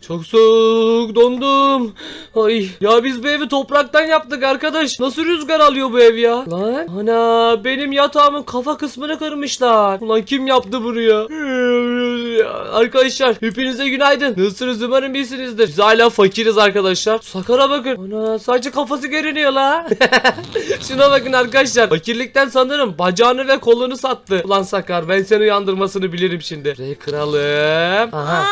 Soğuk dondum. Ay ya biz bu evi topraktan yaptık arkadaş. Nasıl rüzgar alıyor bu ev ya? Lan ana benim yatağımın kafa kısmını kırmışlar. Ulan kim yaptı bunu ya? Arkadaşlar hepinize günaydın. Nasılsınız umarım iyisinizdir. Biz hala fakiriz arkadaşlar. Sakara bakın. Ana sadece kafası görünüyor la. Şuna bakın arkadaşlar. Fakirlikten sanırım bacağını ve kolunu sattı. Ulan Sakar ben seni uyandırmasını bilirim şimdi. Burayı kıralım. Aha.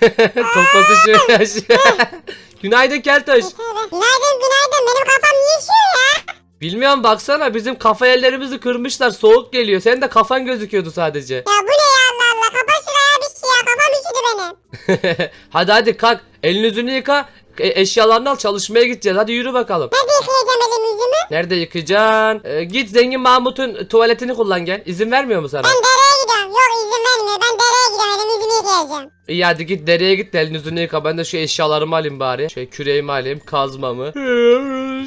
Kafası şöyle. Günaydın Keltoş. Günaydın günaydın. Benim kafam niye şişiyor ya? Bilmiyorum baksana bizim kafa ellerimizi kırmışlar. Soğuk geliyor. Senin de kafan gözüküyordu sadece. Ya bu ne ya Allah Allah. Kapat şuraya bir şey ya. Kafam üşüdü benim. hadi hadi kalk. Elini yüzünü yıka. E, eşyalarını al çalışmaya gideceğiz. Hadi yürü bakalım. Nerede yıkayacağım elimi yüzümü? Nerede yıkacaksın? E, git zengin Mahmut'un tuvaletini kullan gel. İzin vermiyor mu sana? Ben dereye gidiyorum. Yok izin vermiyor. Ben dereye gidiyorum. Elimi yüzümü yıkayacağım. İyi hadi git dereye git de elini yüzünü yıka. Ben de şu eşyalarımı alayım bari. Şöyle küreğimi alayım. Kazmamı.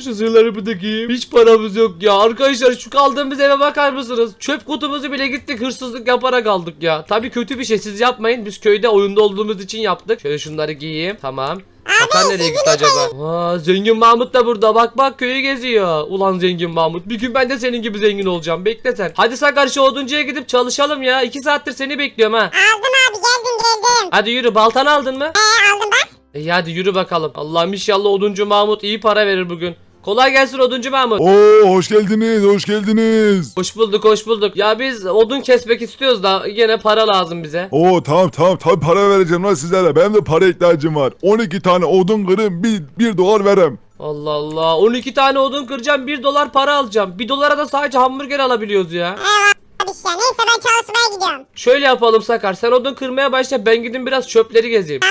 Şu zırhlarımı da giyeyim. Hiç paramız yok ya. Arkadaşlar şu kaldığımız eve bakar mısınız? Çöp kutumuzu bile gittik hırsızlık yaparak aldık ya. Tabii kötü bir şey siz yapmayın. Biz köyde oyunda olduğumuz için yaptık. Şöyle şunları giyeyim. Tamam. Sakar nereye gitti acaba? Aa, zengin Mahmut da burada. Bak bak köyü geziyor. Ulan zengin Mahmut. Bir gün ben de senin gibi zengin olacağım. Bekle sen. Hadi Sakar şu oduncuya gidip çalışalım ya. İki saattir seni bekliyorum ha. Aldım abi geldim geldim. Hadi yürü baltanı aldın mı? He aldım bak. İyi hadi yürü bakalım. Allah'ım inşallah oduncu Mahmut iyi para verir bugün. Kolay gelsin oduncu Mahmut. Oo hoş geldiniz, hoş geldiniz. Hoş bulduk hoş bulduk. Ya biz odun kesmek istiyoruz da yine para lazım bize. Oo tamam tamam tabi para vereceğim lan sizlere. Benim de para ihtiyacım var. 12 tane odun kırın bir, bir dolar verem. Allah Allah 12 tane odun kıracağım 1 dolar para alacağım. 1 dolara da sadece hamburger alabiliyoruz ya. Ya. Neyse ben çalışmaya gidiyorum. Şöyle yapalım Sakar sen odun kırmaya başla ben gidin biraz çöpleri gezeyim.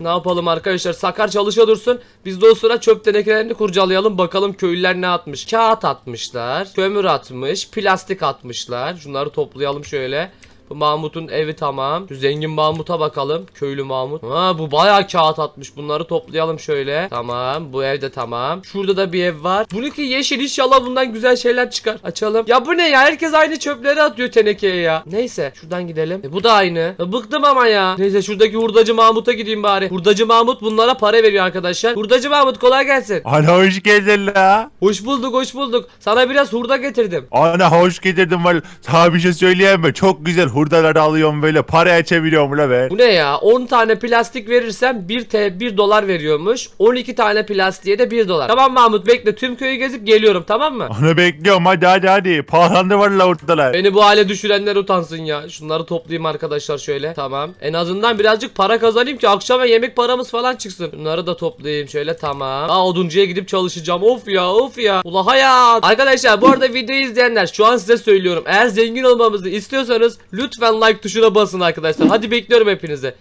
Ne yapalım arkadaşlar Sakar çalışa dursun. Biz de o sıra çöp tenekelerini kurcalayalım bakalım köylüler ne atmış. Kağıt atmışlar, kömür atmış, plastik atmışlar. Şunları toplayalım şöyle. Bu Mahmut'un evi tamam. Şu zengin Mahmut'a bakalım. Köylü Mahmut. Ha bu bayağı kağıt atmış. Bunları toplayalım şöyle. Tamam. Bu evde tamam. Şurada da bir ev var. Bununki yeşil inşallah bundan güzel şeyler çıkar. Açalım. Ya bu ne ya? Herkes aynı çöpleri atıyor tenekeye ya. Neyse şuradan gidelim. E, bu da aynı. E, bıktım ama ya. Neyse şuradaki hurdacı Mahmut'a gideyim bari. Hurdacı Mahmut bunlara para veriyor arkadaşlar. Hurdacı Mahmut kolay gelsin. Ana hoş geldin la. Hoş bulduk hoş bulduk. Sana biraz hurda getirdim. Ana hoş geldin var. Sana bir şey söyleyeyim mi? Çok güzel hurdaları alıyorum böyle paraya çeviriyorum la ben. Bu ne ya? 10 tane plastik verirsem 1 t 1 dolar veriyormuş. 12 tane plastiğe de 1 dolar. Tamam Mahmut bekle tüm köyü gezip geliyorum tamam mı? Ana bekliyorum hadi hadi hadi. Pahalandı var la hurdalar. Beni bu hale düşürenler utansın ya. Şunları toplayayım arkadaşlar şöyle. Tamam. En azından birazcık para kazanayım ki akşama yemek paramız falan çıksın. Bunları da toplayayım şöyle tamam. Aa oduncuya gidip çalışacağım. Of ya of ya. Ula hayat. Arkadaşlar bu arada videoyu izleyenler şu an size söylüyorum. Eğer zengin olmamızı istiyorsanız lütfen like tuşuna basın arkadaşlar. Hadi bekliyorum hepinizi.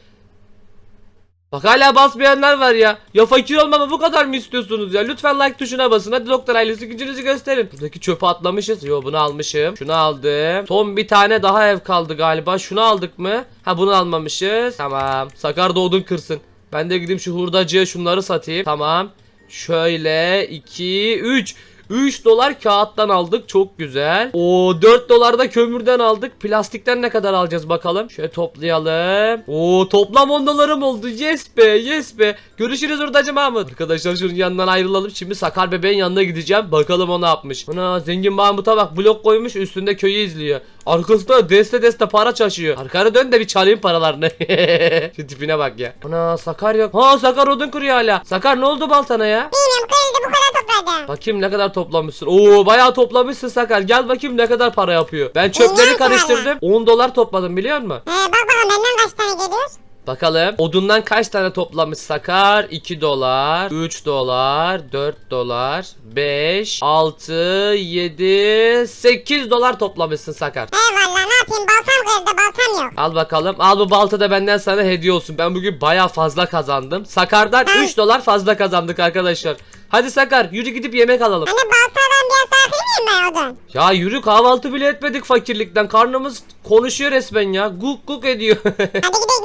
Bak hala basmayanlar var ya. Ya fakir olmamı bu kadar mı istiyorsunuz ya? Lütfen like tuşuna basın. Hadi doktor ailesi gücünüzü gösterin. Buradaki çöpü atlamışız. Yo bunu almışım. Şunu aldım. Son bir tane daha ev kaldı galiba. Şunu aldık mı? Ha bunu almamışız. Tamam. Sakar da odun kırsın. Ben de gideyim şu hurdacıya şunları satayım. Tamam. Şöyle 2 3 3 dolar kağıttan aldık çok güzel. O 4 dolar da kömürden aldık. Plastikten ne kadar alacağız bakalım. Şöyle toplayalım. O toplam 10 dolarım oldu. Yes be yes be. Görüşürüz hurdacı Mahmut. Arkadaşlar şunun yanından ayrılalım. Şimdi Sakar bebeğin yanına gideceğim. Bakalım o ne yapmış. Ana zengin Mahmut'a bak blok koymuş üstünde köyü izliyor. Arkasında deste deste para çaşıyor. Arkana dön de bir çalayım paralarını. Şu tipine bak ya. Ana Sakar yok. Ha Sakar odun kırıyor hala. Sakar ne oldu baltana ya? Bilmiyorum topladım. Bakayım ne kadar toplamışsın. Oo bayağı toplamışsın Sakar. Gel bakayım ne kadar para yapıyor. Ben çöpleri karıştırdım. 10 dolar topladım biliyor musun? He bak bakalım benden kaç tane geliyor? Bakalım. Odundan kaç tane toplamış Sakar? 2 dolar, 3 dolar, 4 dolar, 5, 6, 7, 8 dolar toplamışsın Sakar. Eyvallah ne yapayım baltam kırıldı baltam yok. Al bakalım. Al bu balta da benden sana hediye olsun. Ben bugün baya fazla kazandım. Sakar'dan 3 dolar fazla kazandık arkadaşlar. Hadi Sakar yürü gidip yemek alalım. Hani baltadan biraz daha kırayım mı odun? Ya yürü kahvaltı bile etmedik fakirlikten. Karnımız konuşuyor resmen ya. Guk guk ediyor. Hadi gidelim?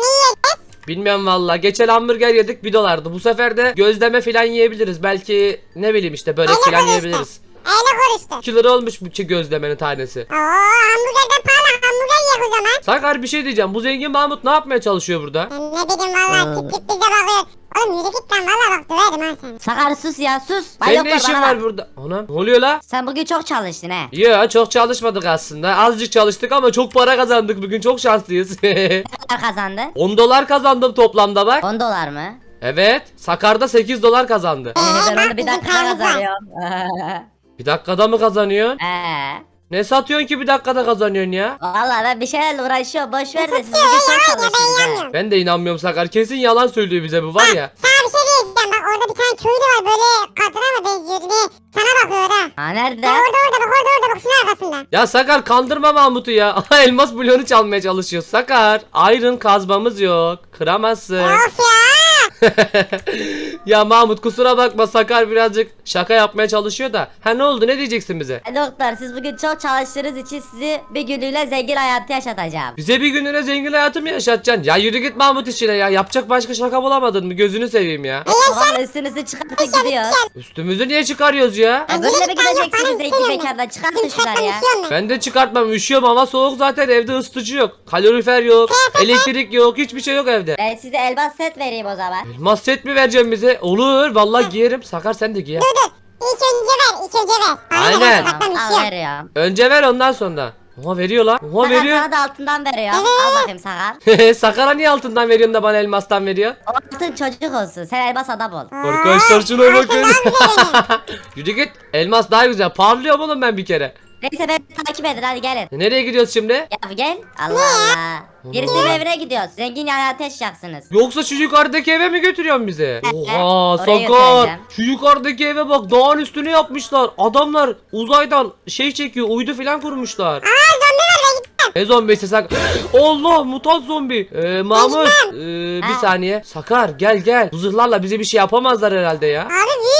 Bilmiyorum valla. Geçen hamburger yedik 1 dolardı. Bu sefer de gözleme falan yiyebiliriz. Belki ne bileyim işte börek işte? yiyebiliriz. Öyle konuştu. 2 lira olmuş bu gözlemenin tanesi. Oo hamburgerden pahalı hamburger yiyek o zaman. Sakar bir şey diyeceğim. Bu zengin Mahmut ne yapmaya çalışıyor burada? Ben ne bileyim valla tip tip bize bakıyor. Oğlum yürü git lan valla bak döverim ha seni. Sakar sus ya sus. Senin ne doktor, işin bana var bak. burada? Anam ne oluyor la? Sen bugün çok çalıştın he. Ya çok çalışmadık aslında. Azıcık çalıştık ama çok para kazandık bugün. Çok şanslıyız. Ne kadar kazandın? 10 dolar kazandım toplamda bak. 10 dolar mı? Evet. Sakar'da 8 dolar kazandı. Ee, ben bak onu bir bizim dakika kazanıyorum. Bir dakikada mı kazanıyorsun? Ee, Ne satıyorsun ki bir dakikada kazanıyorsun ya? Valla ben bir şeylerle uğraşıyorum. Boş ver de siz çok yalan ya ben de inanmıyorum Sakar. Kesin yalan söylüyor bize bu var ya. Sana bir şey diyeceğim bak orada bir tane köylü var böyle kadına mı benziyordu ne? Sana bakıyor ha. Ha nerede? Ya orada orada bak orada orada bak şunun arkasında. Ya Sakar kandırma Mahmut'u ya. Elmas bloğunu çalmaya çalışıyor. Sakar iron kazmamız yok. Kıramazsın. Of ya. ya Mahmut kusura bakma Sakar birazcık şaka yapmaya çalışıyor da. Ha ne oldu ne diyeceksin bize? E, Doktor siz bugün çok çalıştığınız için sizi bir günlüğüne zengin hayatı yaşatacağım. Bize bir gününe zengin hayatı mı yaşatacaksın? Ya yürü git Mahmut işine ya. Yapacak başka şaka bulamadın mı? Gözünü seveyim ya. Tamam üstünüzü çıkartıp gidiyor. Üstümüzü niye çıkarıyoruz ya? E, böyle mi gideceksiniz zengin mekandan? Çıkartın şunları ya. Ben de çıkartmam üşüyorum ama soğuk zaten evde ısıtıcı yok. Kalorifer yok. elektrik yok. Hiçbir şey yok evde. Ben size elmas set vereyim o zaman. Elmas set mi vereceğim bize? Olur vallahi giyerim. Sakar sen de giy. ya. Dur dur. İlk önce ver ilk önce ver. Bana Aynen. ne Al üşüyorum. veriyorum. Önce ver ondan sonra. Oha veriyor lan. Oha Sakar veriyor. sana da altından veriyorum. Al bakayım Sakar. Sakar'a niye altından veriyorsun da bana elmastan veriyor? O altın çocuk olsun. Sen elmas adam ol. Arkadaşlar şuna bakın. Yürü git. Elmas daha güzel. Parlıyorum oğlum ben bir kere. Neyse beni takip edin hadi gelin. Nereye gidiyoruz şimdi? Ya gel. Allah Allah. Birisinin evine gidiyoruz. Zengin hayatı yaşayacaksınız. Yoksa şu yukarıdaki eve mi götürüyorsun bizi? Oha Oraya Sakar. götüreceğim. Şu yukarıdaki eve bak dağın üstüne yapmışlar. Adamlar uzaydan şey çekiyor uydu falan kurmuşlar. Aa zombi var ben gittim. Ne zombisi Sakar? Allah mutant zombi. Ee, Mahmut ee, bir Ha. saniye. Sakar gel gel. Bu zırhlarla bize bir şey yapamazlar herhalde ya. Abi kocaman.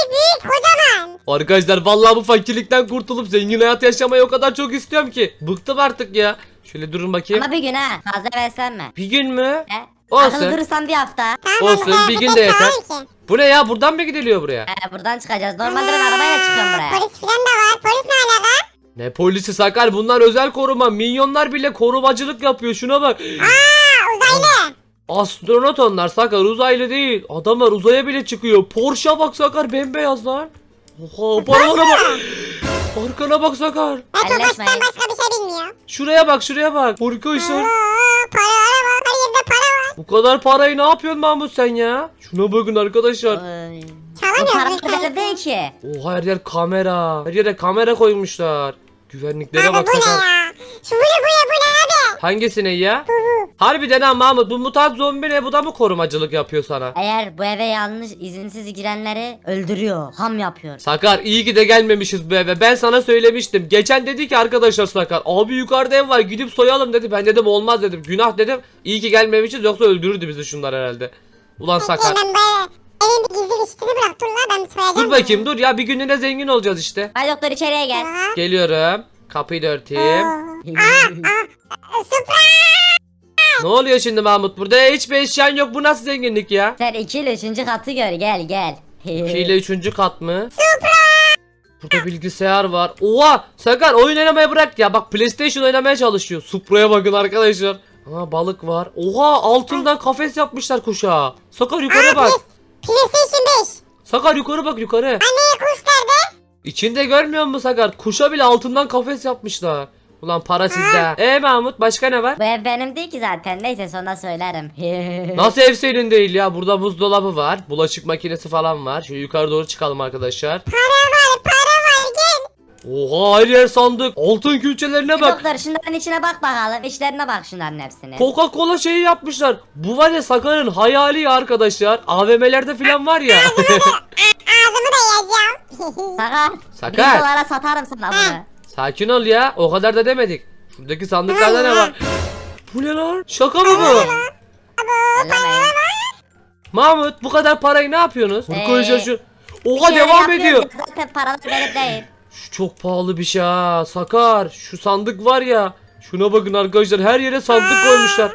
Arkadaşlar vallahi bu fakirlikten kurtulup zengin hayat yaşamayı o kadar çok istiyorum ki. Bıktım artık ya. Şöyle durun bakayım. Ama bir gün ha. Fazla beslenme. Bir gün mü? He? Olsun. Durursan bir hafta. Tamam Olsun, bir gün de yeter. ki. Bu ne ya? Buradan mı gidiliyor buraya? He, buradan çıkacağız. Normalde ben arabayla çıkıyorum buraya. Polis falan da var. Polis ne alaka? Ne polisi Sakar? Bunlar özel koruma. Minyonlar bile korumacılık yapıyor. Şuna bak. Aa uzaylı. Astronot onlar Sakar. Uzaylı değil. Adamlar uzaya bile çıkıyor. Porsche bak Sakar. Bembeyaz lan. Oha paralara bak. Arkana bak Sakar. Elleşmeyin. baştan başka bir şey bilmiyorum. Şuraya bak şuraya bak. Arkadaşlar. Oo paralara bak. Her yerde para var. Bu kadar parayı ne yapıyorsun Mahmut sen ya? Şuna bakın arkadaşlar. Oy. Bu Çalamıyoruz. para bu parayı. değil ki. Oha her yer kamera. Her yere kamera koymuşlar. Güvenliklere Abi bak bu ne Sakar. ya? Şu bu ne bu ne bu ne abi? Hangisine ya? Harbiden ha Mahmut bu mutant zombi ne bu da mı korumacılık yapıyor sana? Eğer bu eve yanlış izinsiz girenleri öldürüyor. Ham yapıyor. Sakar iyi ki de gelmemişiz bu eve. Ben sana söylemiştim. Geçen dedi ki arkadaşlar Sakar. Abi yukarıda ev var gidip soyalım dedi. Ben dedim olmaz dedim. Günah dedim. İyi ki gelmemişiz yoksa öldürürdü bizi şunlar herhalde. Ulan Sakar. Ben böyle evin bir gizli geçtiğini bırak dur la ben soyacağım. Dur bakayım dur ya bir gününe zengin olacağız işte. Bay doktor içeriye gel. Aa, Geliyorum. Kapıyı da örteyim. aa. Ne oluyor şimdi Mahmut? Burada hiçbir eşyan yok. Bu nasıl zenginlik ya? Sen iki ile üçüncü katı gör gel gel. 2 ile 3. kat mı? Burada bilgisayar var. Oha! Sakar oyun oynamayı bırak ya. Bak PlayStation oynamaya çalışıyor. Supra'ya bakın arkadaşlar. Aa balık var. Oha altından kafes yapmışlar kuşa. Sakar yukarı bak. PlayStation 5. Sakar yukarı bak yukarı. Anne kuş nerede? İçinde görmüyor musun Sakar? Kuşa bile altından kafes yapmışlar. Ulan para sizde. E Mahmut başka ne var? Bu ev benim değil ki zaten. Neyse sonra söylerim. Nasıl ev senin değil ya? Burada buzdolabı var. Bulaşık makinesi falan var. Şöyle yukarı doğru çıkalım arkadaşlar. Para var para var gel. Oha her yer sandık. Altın külçelerine bak. doktor şunların içine bak bakalım. İşlerine bak şunların hepsine. Coca Cola şeyi yapmışlar. Bu var ya Sakar'ın hayali ya arkadaşlar. AVM'lerde falan var ya. Ağzımı da yiyeceğim. Sakar. Sakar. Bir dolara satarım sana bunu. Sakin ol ya. O kadar da demedik. Şuradaki sandıklarda ne var? Bu ne lan? Şaka mı bu? Mahmut bu kadar parayı ne yapıyorsunuz? Ee, Arkadaşlar şu. Oha şeyler devam ediyor. Zaten paralar benim değil. Şu çok pahalı bir şey ha. Sakar. Şu sandık var ya. Şuna bakın arkadaşlar her yere sandık koymuşlar.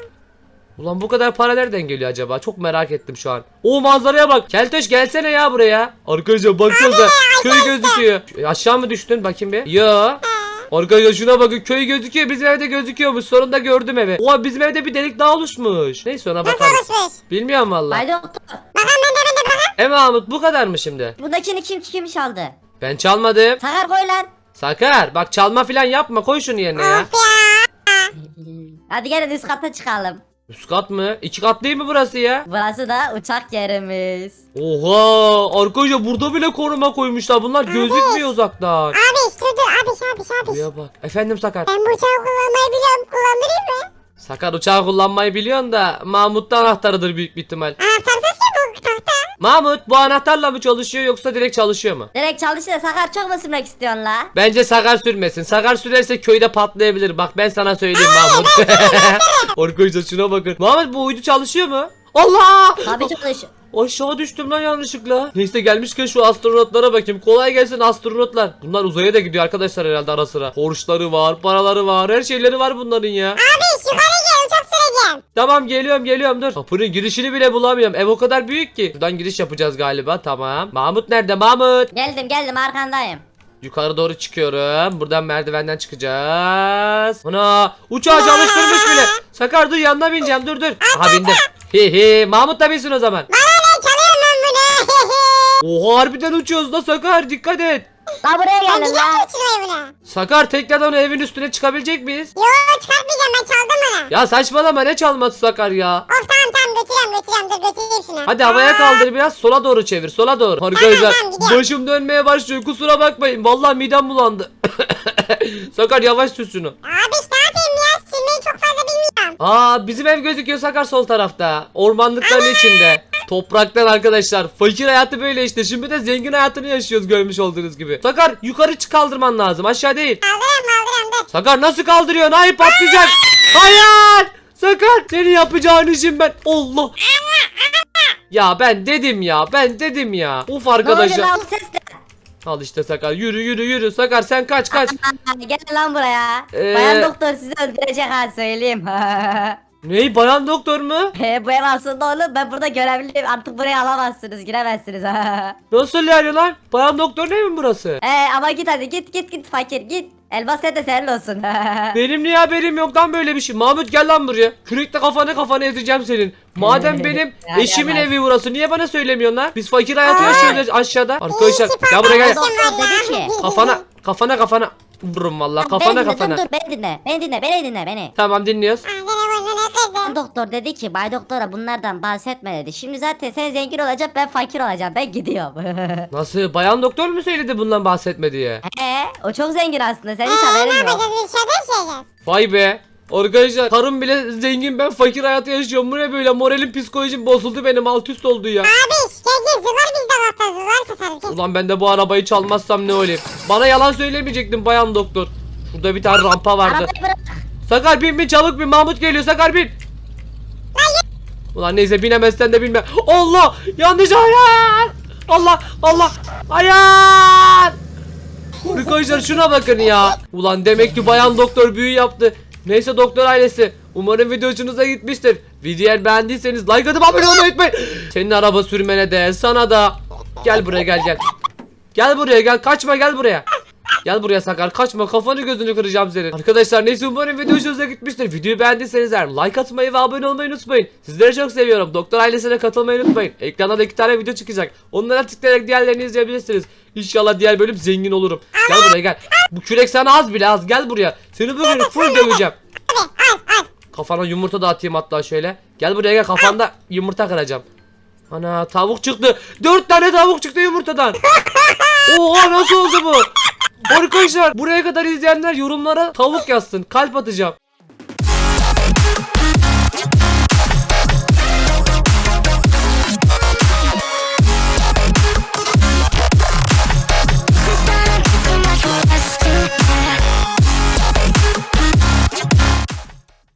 Ulan bu kadar para nereden geliyor acaba? Çok merak ettim şu an. O manzaraya bak. Keltoş gelsene ya buraya. Arkadaşlar baksanıza. Köy gözüküyor. E, Aşağı mı düştün bakayım bir? Yo. Arkadaşlar şuna bakın köy gözüküyor bizim evde gözüküyormuş sonunda gördüm evi. Oha bizim evde bir delik daha oluşmuş. Neyse ona Nasıl bakarız. oluşmuş? Bilmiyorum valla. Bay doktor. Bakalım ben de ben de bakalım. E Mahmut bu kadar mı şimdi? Bundakini kim kim çaldı? Ben çalmadım. Sakar koy lan. Sakar bak çalma falan yapma koy şunu yerine ya. Of ya. Hadi gelin üst kata çıkalım. Üst kat mı? İki kat değil mi burası ya? Burası da uçak yerimiz. Oha arkadaşlar burada bile koruma koymuşlar. Bunlar gözükmüyor uzaktan. Abi dur dur abi abi abi. Buraya bak. Efendim Sakar. Ben bu uçağı kullanmayı biliyorum. Kullandırayım mı? Sakar uçağı kullanmayı biliyorsun da Mahmut'ta anahtarıdır büyük bir ihtimal. Anahtarsız ki bu tahta. Mahmut bu anahtarla mı çalışıyor yoksa direkt çalışıyor mu? Direkt çalışıyor Sakar çok mu sürmek istiyorsun la? Bence Sakar sürmesin. Sakar sürerse köyde patlayabilir. Bak ben sana söyleyeyim Mahmut. Arkadaşlar şuna bakın. Mahmut bu uydu çalışıyor mu? Allah! Tabii çalışıyor. Aşağı düştüm lan yanlışlıkla. Neyse gelmişken şu astronotlara bakayım. Kolay gelsin astronotlar. Bunlar uzaya da gidiyor arkadaşlar herhalde ara sıra. Porşları var, paraları var, her şeyleri var bunların ya. Abi yukarı gel uçak süreceğim. Tamam geliyorum geliyorum dur. Kapının girişini bile bulamıyorum. Ev o kadar büyük ki. Buradan giriş yapacağız galiba tamam. Mahmut nerede Mahmut? Geldim geldim arkandayım. Yukarı doğru çıkıyorum. Buradan merdivenden çıkacağız. Ana uçağı çalıştırmış bile. Sakar dur yanına bineceğim dur dur. Aha bindim. Hi hi Mahmut da binsin o zaman. Bana ne çalıyorum ben bunu. Oha harbiden uçuyoruz da Sakar dikkat et. La buraya ben gelin biliyorum la. uçurmayı. Sakar tekrardan o evin üstüne çıkabilecek miyiz? Yo çıkartmayacağım ben çaldım bunu. Ya saçmalama ne çalması Sakar ya. Of tamam tamam götürüyorum götürüyorum dur götüreyim şunu. Hadi havaya kaldır biraz sola doğru çevir sola doğru. Arkadaşlar tamam, gidiyorum. başım dönmeye başlıyor kusura bakmayın. Vallahi midem bulandı. Sakar yavaş sür şunu. Abi işte ne yapayım ya sürmeyi çok fazla bilmiyorum. Aa bizim ev gözüküyor Sakar sol tarafta. Ormanlıkların içinde. Topraktan arkadaşlar. Fakir hayatı böyle işte. Şimdi de zengin hayatını yaşıyoruz görmüş olduğunuz gibi. Sakar yukarı çık kaldırman lazım. Aşağı değil. Kaldırıyorum kaldırıyorum. Sakar nasıl kaldırıyorsun? Hayır patlayacak. Hayır. Sakar seni yapacağın işim ben. Allah. Ya ben dedim ya. Ben dedim ya. Ne oluyor arkadaşlar. lan? Al işte Sakar. Yürü yürü yürü. Sakar sen kaç kaç. Gelin lan buraya. Ee, Bayan doktor sizi öldürecek ha söyleyeyim. Ney bayan doktor mu? He, bu ev aslında oğlum ben burada görevliyim artık buraya alamazsınız giremezsiniz. Nasıl yani lan? Bayan doktor ne mi burası? He ama git hadi git git git fakir git. Elbas set de senin olsun. Benim niye haberim yok lan böyle bir şey? Mahmut gel lan buraya. Kürekle kafanı kafana ezeceğim senin. Madem benim Ya eşimin evi burası niye bana söylemiyorsun lan? Biz fakir hayatı yaşıyoruz aşağıda. Arkadaşlar gel buraya gel. Kafana kafana kafana vururum valla kafana kafana. Dur dur beni dinle. Beni dinle beni dinle beni. Tamam dinliyoruz. Aa, Doktor dedi ki Bay Doktor'a bunlardan bahsetme dedi. Şimdi zaten sen zengin olacak ben fakir olacağım. Ben gidiyorum. Nasıl? Bayan doktor mu söyledi bundan bahsetme diye? He, o çok zengin aslında. Senin hiç Eee ne haberin yok. yapacağız yaşayacağız. Vay be. Arkadaşlar karım bile zengin ben fakir hayatı yaşıyorum. Bu ne böyle moralim psikolojim bozuldu benim alt üst oldu ya. Abi gel gel zıvar bizde hatta zıvar satarız gel. Ulan ben de bu arabayı çalmazsam ne olayım? Bana yalan söylemeyecektin bayan doktor. Şurada bir tane rampa vardı. Arabayı bırak. Sakar bin bin çabuk bin Mahmut geliyor Sakar bin. Ulan neyse binemezsen de binme. Allah yanlış hayır. Allah Allah hayır. Arkadaşlar şuna bakın ya. Ulan demek ki bayan doktor büyü yaptı. Neyse doktor ailesi. Umarım video hoşunuza gitmiştir. Videoyu beğendiyseniz like atıp abone olmayı unutmayın. Senin araba sürmene de sana da. Gel buraya gel gel. Gel buraya gel kaçma gel buraya. Gel buraya Sakar kaçma kafanı gözünü kıracağım senin. Arkadaşlar neyse umarım video hoşunuza gitmiştir. Videoyu beğendiyseniz eğer like atmayı ve abone olmayı unutmayın. Sizleri çok seviyorum. Doktor ailesine katılmayı unutmayın. Ekranda da iki tane video çıkacak. Onlara tıklayarak diğerlerini izleyebilirsiniz. İnşallah diğer bölüm zengin olurum. Gel buraya gel. Bu kürek sana az bile az gel buraya. Seni bugün full döveceğim. Kafana yumurta da atayım hatta şöyle. Gel buraya gel kafanda yumurta kıracağım. Ana tavuk çıktı. Dört tane tavuk çıktı yumurtadan. Oha nasıl oldu bu? Arkadaşlar buraya kadar izleyenler yorumlara tavuk yazsın. Kalp atacağım.